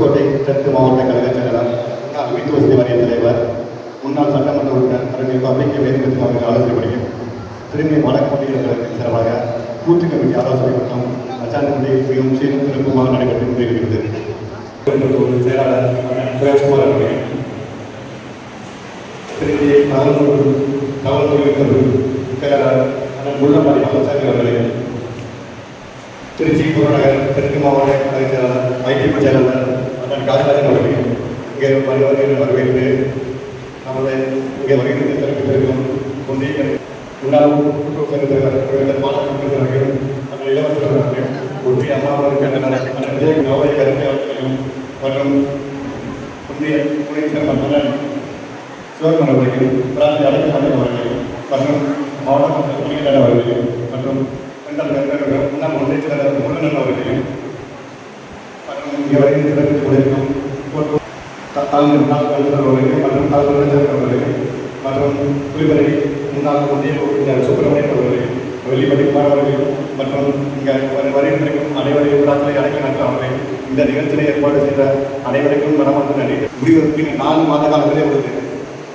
புதுக்கோட்டை தெற்கு மாவட்ட கழக செயலாளர் முன்னாள் வீட்டு வசதி வாரிய தலைவர் முன்னாள் சட்டமன்ற உறுப்பினர் அறிஞர் பப்ளிக் வேதிபத்தி அவர்கள் ஆலோசனை படிக்கும் திரும்பி வடக்கு மத்திய சிறப்பாக கூட்டு கமிட்டி ஆலோசனை கூட்டம் அச்சாந்தபடி மிகவும் சீரும் சிறப்புமாக நடைபெற்று கொண்டிருக்கிறது செயலாளர் சுரேஷ்குமார் அவர்கள் திருச்சி தகவல் தகவல் செயலாளர் அண்ணன் முள்ளமாரி மகசாமி அவர்களே திருச்சி புறநகர் தெற்கு மாவட்ட கழக செயலாளர் ஐடி செயலாளர் அண்ணன் காசிராஜன் அவர்கள் இங்கே வருவர்கள் வரவேற்று நமது இங்கே வருகிறது தெரிவித்திருக்கும் ஒன்றிய முன்னாள் கூட்டுறவு சங்க இளவரசர் அவர்களையும் ஒன்றிய அம்மா அவர்களுக்கு விஜய் கருத்தை அவர்களையும் மற்றும் ஒன்றிய துணை சேர்மன் சிவகுமார் அவர்களையும் பிராந்தி அழைப்பு அவர்களையும் மற்றும் மாவட்ட மக்கள் அவர்களையும் மற்றும் இரண்டாம் கருத்தர்கள் முன்னாள் ஒன்றிய முருகன் அவர்களையும் இங்கே வரையும் சிறப்பித்துக் கொண்டிருக்கும் மற்றும் தலைமை அவர்களையும் மற்றும் புலிவரை முன்னாள் ஒன்றிய உறுப்பினர் சுப்பிரமணியன் அவர்களையும் வெள்ளிப்பட்டி குமார் அவர்களையும் மற்றும் இங்கே வருகின்றிருக்கும் அனைவரையும் ஊராட்சி அழைக்க நன்றி இந்த நிகழ்ச்சியை ஏற்பாடு செய்த அனைவருக்கும் மனமார்ந்த நன்றி முடிவதற்கு நான்கு மாத காலத்திலே உள்ளது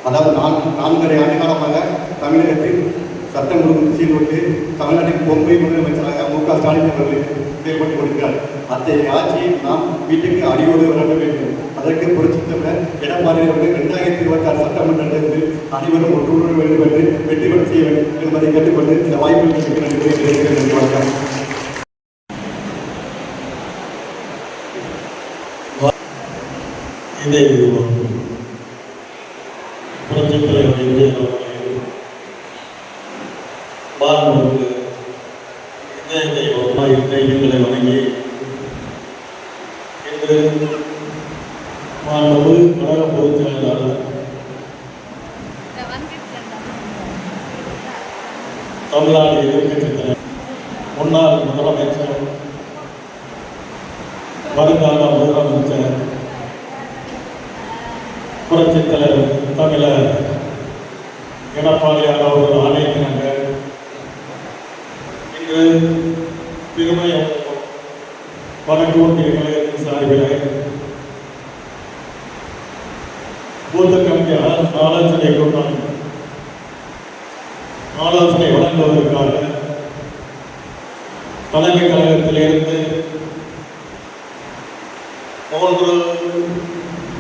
அதாவது நான்கு நான்கரை ஆண்டு காலமாக தமிழகத்தில் சட்டம் ஒழுங்கு சீர்விட்டு தமிழ்நாட்டின் பொம்பை முதலமைச்சராக மு க ஸ்டாலின் அவர்கள் செயல்பட்டு கொடுக்கிறார் அத்தகைய ஆட்சியை நாம் வீட்டுக்கு அடியோடு வழங்க வேண்டும். அதற்கு புரட்சித்தவர் எடப்பாடி அவர்கள் இரண்டாயிரத்தி இருபத்தி ஆறு சட்டமன்றத்தில் அனைவரும் ஒற்றுணர வேண்டும் என்று வெற்றி பெற செய்ய வேண்டும் என்பதை கேட்டுக்கொண்டு இந்த வாய்ப்பு நன்றி வணக்கம். இதை புரட்சித் தலைவர் எம்ஜிஆர் அவர்கள் மாண்புமிகு இதய தெய்வமாக எங்களை வணங்கி இன்று மாண்புமிகு கழக பொதுச் செயலாளர் தமிழ்நாடு எதிர்க்கட்சி முன்னாள் முதலமைச்சர் வருங்கால முதலமைச்சர் புரட்சித் தலைவர் தமிழர் எடப்பாடியார் அவர்கள் ஆணையினாங்க இன்று திருமயம் வணக்கம் ஒன்றிய சார்பில் பூத்த கமிட்டி ஆலோசனை கூட்டம் ஆலோசனை வழங்குவதற்காக தலைமை கழகத்திலிருந்து மூன்று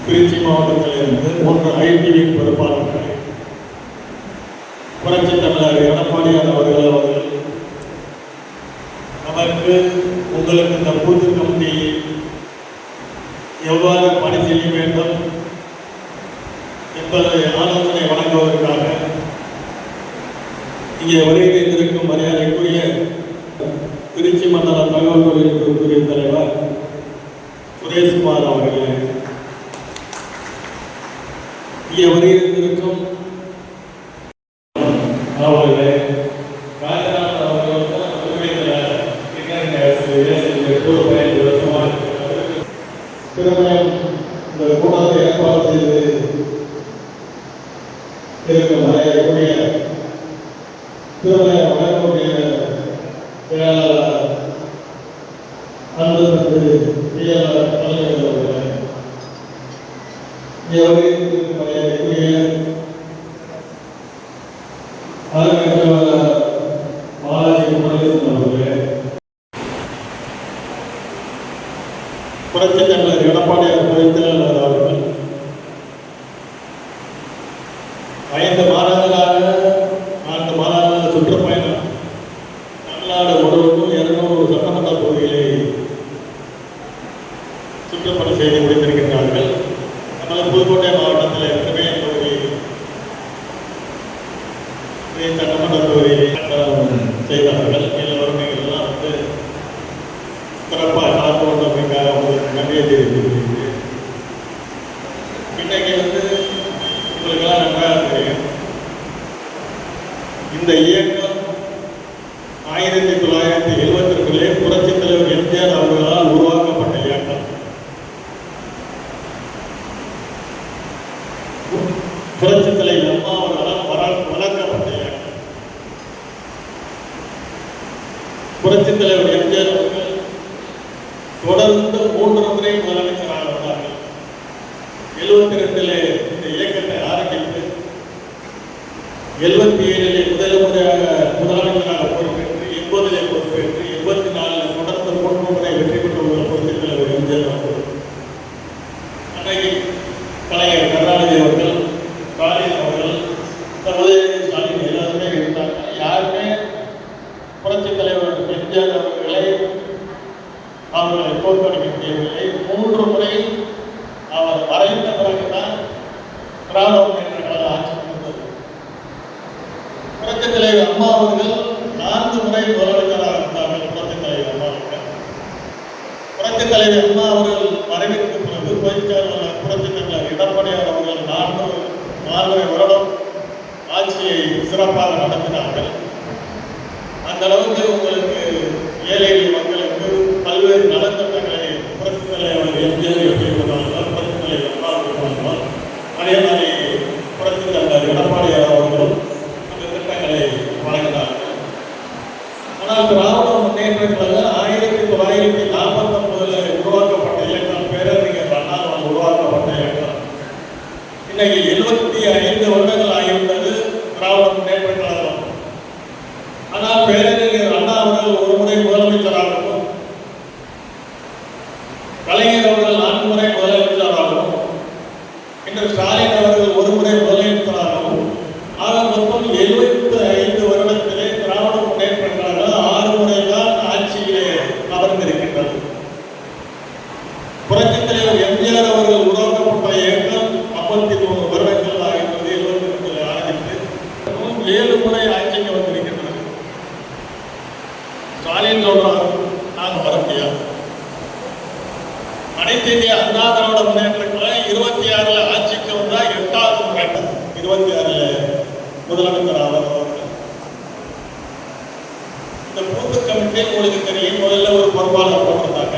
திருச்சி மாவட்டத்திலிருந்து மூன்று ஐடிவி பொறுப்பாளர்கள் புரட்சி தமிழர் எடப்பாடியார் அவர்கள் அவர்கள் நமக்கு உங்களுக்கு இந்த பூத்து எவ்வாறு பணி செய்ய வேண்டும். என்பதை ஆலோசனை வழங்குவதற்காக இங்கே வருகை இருக்கும் மரியாதைக்குரிய திருச்சி மண்டல தகவல் தொழில்நுட்பத்துறை தலைவர் சுரேஷ்குமார் அவர்களே இங்கே வருகின்றிருக்கும் அவர்களே ராஜநாதன் அவர்கள் தான் உரிமையில் இருக்காங்க ஒரு பதினைந்து வருஷமாக திருமணம் இந்த கூட்டத்தை ஏற்பாடு செய்து இருக்கும் மரியாதைக்குரிய வழங்கக்கூடிய அன்பு தந்து பிஎல்ஆர் தலைவர் அவர்களே எவரையும் தலைவர் எடப்பாடியார் அவர்கள் ஐந்து மாதங்களாக மாதங்களாக சுற்றுப்பயணம் தமிழ்நாடு முழுவதும் இருநூறு சட்டமன்ற தொகுதிகளை சுற்றுப்பணி செய்து முடித்திருக்கின்றார்கள் நமது புதுக்கோட்டை மாவட்டத்தில் ஏற்கனவே தொகுதி இதே சட்டமன்ற தொகுதியை செய்தார்கள் எல்லோரும் நீங்கள் எல்லாம் வந்து சிறப்பாக கலந்து கொண்டமைக்காக உங்களுக்கு நன்றியை தெரிவித்துக்கிறேன் இன்னைக்கு வந்து உங்களுக்கெல்லாம் நன்றாக தெரியும் இந்த இயக்கம் ஆயிரத்தி தொள்ளாயிரத்தி எழுபத்தி ரெண்டிலே புரட்சித் தலைவர் எம்ஜிஆர் அவர்களால் உருவாக்கப்பட்ட இயக்கம் புரட்சித் தலைவர் அம்மா அவர்களால் வள- வளர்க்கப்பட்ட இயக்கம் புரட்சித் தலைவர் எம்ஜிஆர் அவர்கள் தொடர்ந்து மூன்று முறை முதலமைச்சராக வந்தார்கள். எழுபத்தி ரெண்டிலே இந்த இயக்கத்தை ஆரம்பித்து எழுபத்தி ஏழிலே முதல் முறை முதலமைச்சராக பொறுப்பேற்று எண்பதிலே பொறுப்பேற்று எண்பத்தி நாலில் தொடர்ந்து மூன்று முறை வெற்றி பெற்றுள்ள புரட்சித் தலைவர் எம்ஜிஆர் அவர்கள் அன்னைக்கு கலைஞர் கருணாநிதி அவர்கள் ஸ்டாலின் அவர்கள் உதயநிதி ஸ்டாலின் எல்லாருமே இருந்தாங்க யாருமே புரட்சித் தலைவர் எம்ஜிஆர் அவர்களை அவர்களை தோற்கடிக்க முடியவில்லை மூன்று முறை அவர் மறைந்த பிறகுதான் திராவிட முன்னேற்ற கழக ஆட்சி வந்தது புரட்சித் தலைவர் அம்மா அவர்கள் நான்கு முறை முதலமைச்சராக இருந்தார்கள் புரட்சித் தலைவர் அம்மா அவர்கள் புரட்சித் தலைவர் அம்மா அவர்கள் மறைவிற்கு பிறகு பொதுச்செயலாளர் புரட்சித் தலைவர் எடப்பாடியார் அவர்கள் நான்கு நான்கரை வருடம் ஆட்சியை சிறப்பாக நடத்தினார்கள். அந்த அளவுக்கு உங்களுக்கு ஏழை எளிய மக்களுக்கு பல்வேறு நலத்திட்டங்களை புரட்சித் தலைவர் எம்ஜிஆர் செய்வதால் புரட்சித் தலைவர் அம்மா அவர்கள் அதே மாதிரி புரட்சித் தலைவர் எடப்பாடியார் அவர்களும் அந்த திட்டங்களை வழங்கினார்கள் ஆனால் திராவிட முன்னேற்ற கழகம் ஆயிரத்தி தொள்ளாயிரத்தி நாற்பத்தி ஒன்பதுல உருவாக்கப்பட்ட இயக்கம் பேரறிஞர் அண்ணாவால் உருவாக்கப்பட்ட இயக்கம் இன்னைக்கு எழுபத்தி ஐந்து வருடங்கள் ஆகிவிட்டது திராவிட முன்னேற்ற கழகம் ஆனால் பேரறிஞர் அண்ணா அவர்கள் ஒரு முறை முதலமைச்சராகவும் கலைஞர் அவர்கள் நான்கு முறை முதலமைச்சராகவும் இன்று ஸ்டாலின் அவர்கள் ஒரு முறை முதலமைச்சராகவும் ஆக மொத்தம் எழுபத்தி ஐந்து வருடத்திலே திராவிட முன்னேற்ற கழகம் ஆறு முறை தான் ஆட்சியிலே அமர்ந்திருக்கின்றது புரட்சித் தலைவர் எம்ஜிஆர் அவர்கள் உருவாக்கப்பட்ட இயக்கம் ஐம்பத்தி மூணு வருடங்கள் ஆகின்றது எழுபத்தி ரெண்டில் ஆரம்பித்து இன்னும் ஏழு முறை ஆட்சிக்கு வந்திருக்கின்றது ஸ்டாலின் சொல்றார் நாங்கள் வர முடியாது அனைத்து இந்திய அண்ணா திராவிட முன்னேற்ற கழகம் இருபத்தி ஆறுல ஆட்சிக்கு வந்தா எட்டாவது முறை இருபத்தி ஆறுல முதலமைச்சர் ஆவார் அவர்கள். இந்த பூத்து கமிட்டி உங்களுக்கு தெரியும். முதல்ல ஒரு பொறுப்பாளர் போட்டிருந்தாங்க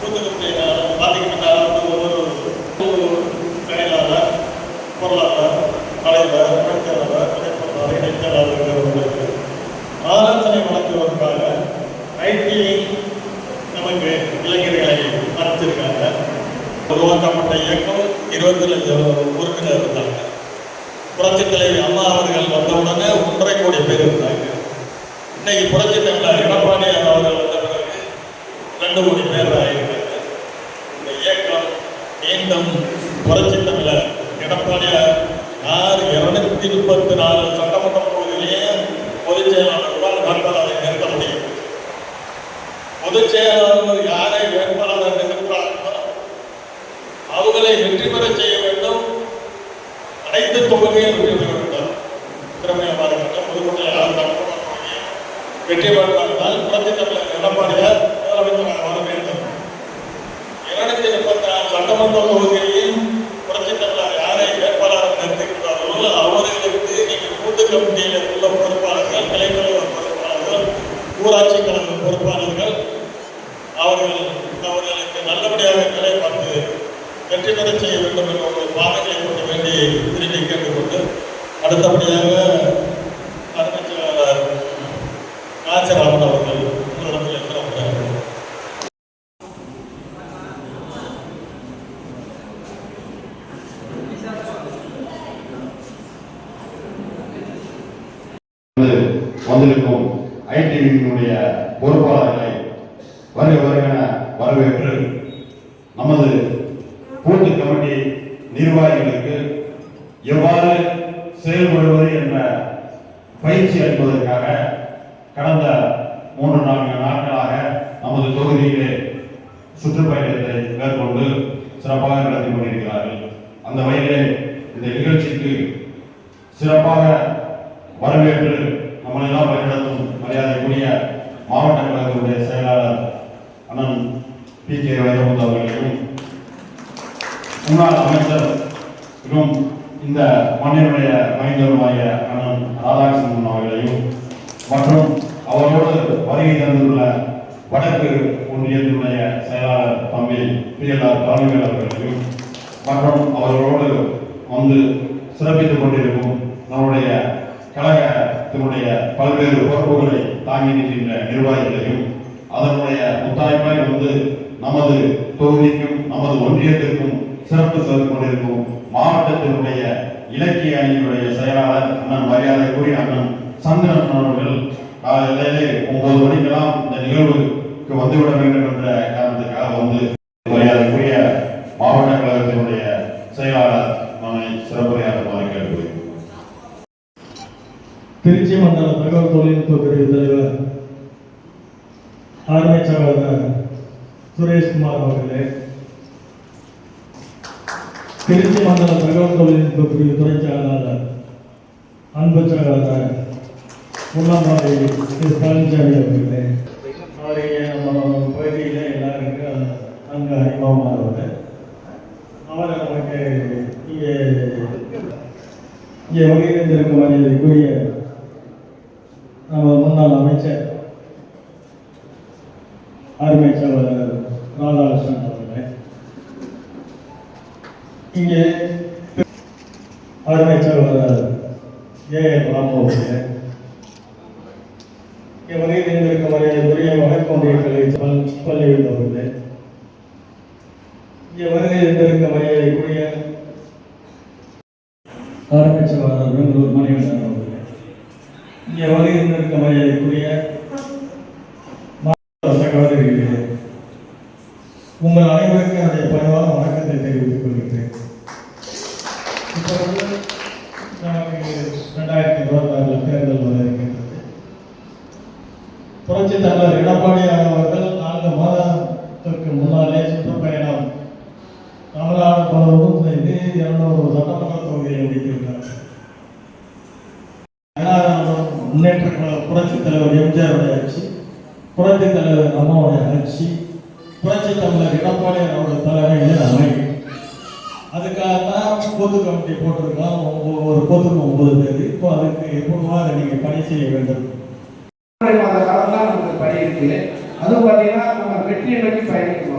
பூத்து கமிட்டி வந்து ஒவ்வொரு செயலாளர் பொருளாளர் தலைவர் அமைச்சராளர் துணைப்பொருளாளர் இணைச்செயலாளர்கள் உங்களுக்கு ஆலோசனை வழங்குவதற்காக ஐடி நமக்கு இளைஞர்களை அனுப்பிச்சிருக்காங்க. உருவாக்கப்பட்ட இயக்கம் இருபத்தி லட்சம் உறுப்பினர் இருந்தாங்க. புரட்சி தலைவி அம்மா அவர்கள் வந்தவுடனே ஒன்றரை கோடி பேர் இருந்தாங்க. இன்னைக்கு புரட்சி தலைவர் எடப்பாடி அவர்கள் வந்த பிறகு ரெண்டு கோடி பேர் ஆகியிருக்காங்க இந்த இயக்கம் மீண்டும் புரட்சி தமிழர் எடப்பாடியார் யார் இருநூத்தி முப்பத்தி நாலு சட்டமன்ற பகுதியிலேயே பொதுச் செயலாளர்களால் வேட்பாளரை நிறுத்த முடியும். பொதுச் செயலாளர் யாரை வேட்பாளர் நிறுத்துகிறார்களோ அவர்களை வெற்றி பெற செய்ய வேண்டும் ஐந்து தொகுதியும் வெற்றி பெற வேண்டும் திறமையாக இருக்கட்டும் புதுக்கோட்டை யார் வெற்றி பெற்றால் எடப்பாடியார் முதலமைச்சராக வர வேண்டும். இருநூத்தி முப்பத்தி ஆறு சட்டமன்ற தொகுதியில் புரட்சித் தலைவர் யாரை வேட்பாளராக நிறுத்துகிறார்களோ அவர்களுக்கு நீங்கள் கூட்டு கமிட்டியில் உள்ள பொறுப்பாளர்கள் கலைத்தலைவர் பொறுப்பாளர்கள் ஊராட்சி கழக பொறுப்பாளர்கள் அவர்கள் அவர்களுக்கு நல்லபடியாக வேலை பார்த்து வெற்றி பெற செய்ய வேண்டும் என்ற ஒரு பாதங்களை கொண்டு வேண்டி திரும்பி கேட்டுக்கொண்டு அடுத்தபடியாக தலைமைச் செயலாளர் நாச்சராமன் அவர்கள் உங்களிடத்தில் சிறப்புகிறார்கள் வந்திருக்கும் ஐடிவியினுடைய பொறுப்பாளர்களை வருக வருகன வரவேற்று நமது கூட்டு கமிட்டி நிர்வாகிகளுக்கு எவ்வாறு செயல்படுவது என்ற பயிற்சி அளிப்பதற்காக கடந்த மூன்று நான்கு நாட்களாக நமது தொகுதியிலே சுற்றுப்பயணத்தை மேற்கொண்டு சிறப்பாக நடத்தி கொண்டிருக்கிறார்கள். அந்த வகையிலே இந்த நிகழ்ச்சிக்கு சிறப்பாக வரவேற்று நம்மளெல்லாம் வழிநடத்தும் மரியாதைக்குரிய மாவட்ட கழகத்தினுடைய செயலாளர் அண்ணன் பி கே வைரமுத்து அவர்களையும் முன்னாள் அமைச்சர் இன்னும் இந்த மண்ணினுடைய மைந்தருமாய அண்ணன் ராதாகிருஷ்ணன் அவர்களையும் மற்றும் அவரோடு வருகை தந்துள்ள வடக்கு ஒன்றியத்தினுடைய செயலாளர் தம்பி பி எல் ஆர் தலைமையில் அவர்களையும் மற்றும் அவர்களோடு வந்து சிறப்பித்துக் கொண்டிருக்கும் நம்முடைய கழகத்தினுடைய பல்வேறு பொறுப்புகளை தாங்கி நிற்கின்ற நிர்வாகிகளையும் அதனுடைய முத்தாய்ப்பாய் வந்து நமது தொகுதிக்கும் நமது ஒன்றியத்திற்கும் சிறப்பு செய்து கொண்டிருக்கும் மாவட்டத்தினுடைய இலக்கிய அணியினுடைய செயலாளர் அண்ணன் மரியாதைக்குரிய அண்ணன் சந்திரன் அவர்கள் காலையிலே ஒன்பது மணிக்கெல்லாம் இந்த நிகழ்வுக்கு வந்துவிட வேண்டும் என்ற காரணத்துக்காக வந்து மரியாதைக்குரிய மாவட்ட கழகத்தினுடைய செயலாளர் நம்மை சிறப்புரையாற்றுமாறு கேட்டுக்கொள்கிறேன். திருச்சி மண்டல தகவல் தொழில்நுட்ப பிரிவு தலைவர் ஆர்மை சகோதரர் சுரேஷ்குமார் அவர்களே திருச்சி மண்டல தகவல் தொழில்நுட்ப துறை செயலாளர் அன்பு செயலாளர் முன்னாடி திரு பழனிசாமி அவர்களே. அவருடைய நம்ம பகுதியில் எல்லாருக்கும் அங்கே அறிமுகமானவர். அவர் நமக்கு இங்கே இங்கே ஒருங்கிணைந்திருக்கும் மரியாதைக்குரிய நம்ம முன்னாள் அமைச்சர் அருமை செயலாளர் ராதாகிருஷ்ணன் அவர்களே இங்கே அருமை சகோதரர் ஏ எல் ராமு அவர்களே. மரியாதைக்குரிய கல்வி பல் பள்ளி அவர்களே. இங்கே வருகிறந்திருக்கும் மரியாதைக்குரிய ஆரம்பிச்சவர் பெங்களூர் மணிவண்ணன் அவர்களே. இங்கே வருகின்றிருக்க மரியாதைக்குரிய மாணவ சகோதரிகளே உங்கள் அனைவருக்கும் என்னுடைய பணிவான வணக்கத்தை தெரிவித்துக் கொள்கிறேன் இப்போ வந்து நமக்கு ரெண்டாயிரத்தி இருபத்தாறில் தேர்தல் வர இருக்கின்றது புரட்சி தலைவர் எடப்பாடியார் அவர்கள் நான்கு மாதத்திற்கு முன்னாலே சுற்றுப்பயணம் தமிழ்நாடு முழுவதும் செய்து இருநூறு சட்டமன்ற தொகுதியை முடித்திருக்கிறார் முன்னேற்ற கழக தலைவர் எம்ஜிஆருடைய ஆட்சி புரட்சித் தலைவர் அம்மாவுடைய ஆட்சி புரட்சி தலைவர் அவருடைய தலைமையில் அதுக்காகத்தான் பொது கமிட்டி போட்டிருக்கோம் ஒவ்வொரு பொதுக்கும் ஒன்பது பேர் இப்போ அதுக்கு எப்பொழுதுமாக நீங்கள் பணி செய்ய வேண்டும் பணி இருக்கு அதுவும் பார்த்தீங்கன்னா நம்ம வெற்றியை நோக்கி இப்போ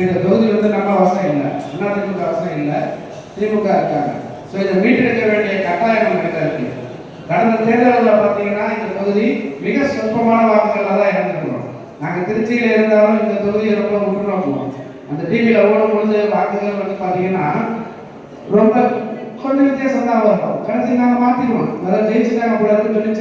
இந்த தொகுதி வந்து நம்ம அவசியம் இல்லை அதிமுக அவசியம் இல்லை. திமுக இருக்காங்க. ஸோ இதை மீட்டெடுக்க வேண்டிய கட்டாயம் நம்ம இருக்கு. கடந்த தேர்தலில் பார்த்தீங்கன்னா இந்த தொகுதி மிக சொற்பமான வாக்குகளாக தான் இறந்துருக்கிறோம் நாங்கள் திருச்சியில் இருந்தாலும் இந்த தொகுதியை ரொம்ப உற்றுநோக்குவோம் அந்த டிவியில் ஓடும் பொழுது வாக்குகள் வந்து பார்த்தீங்கன்னா ரொம்ப கொஞ்சம் வித்தியாசம் தான் வரும். கடைசி நாங்கள் மாற்றிடுவோம் அதாவது ஜெயிச்சுட்டாங்க போல இருக்குன்னு சொல்லி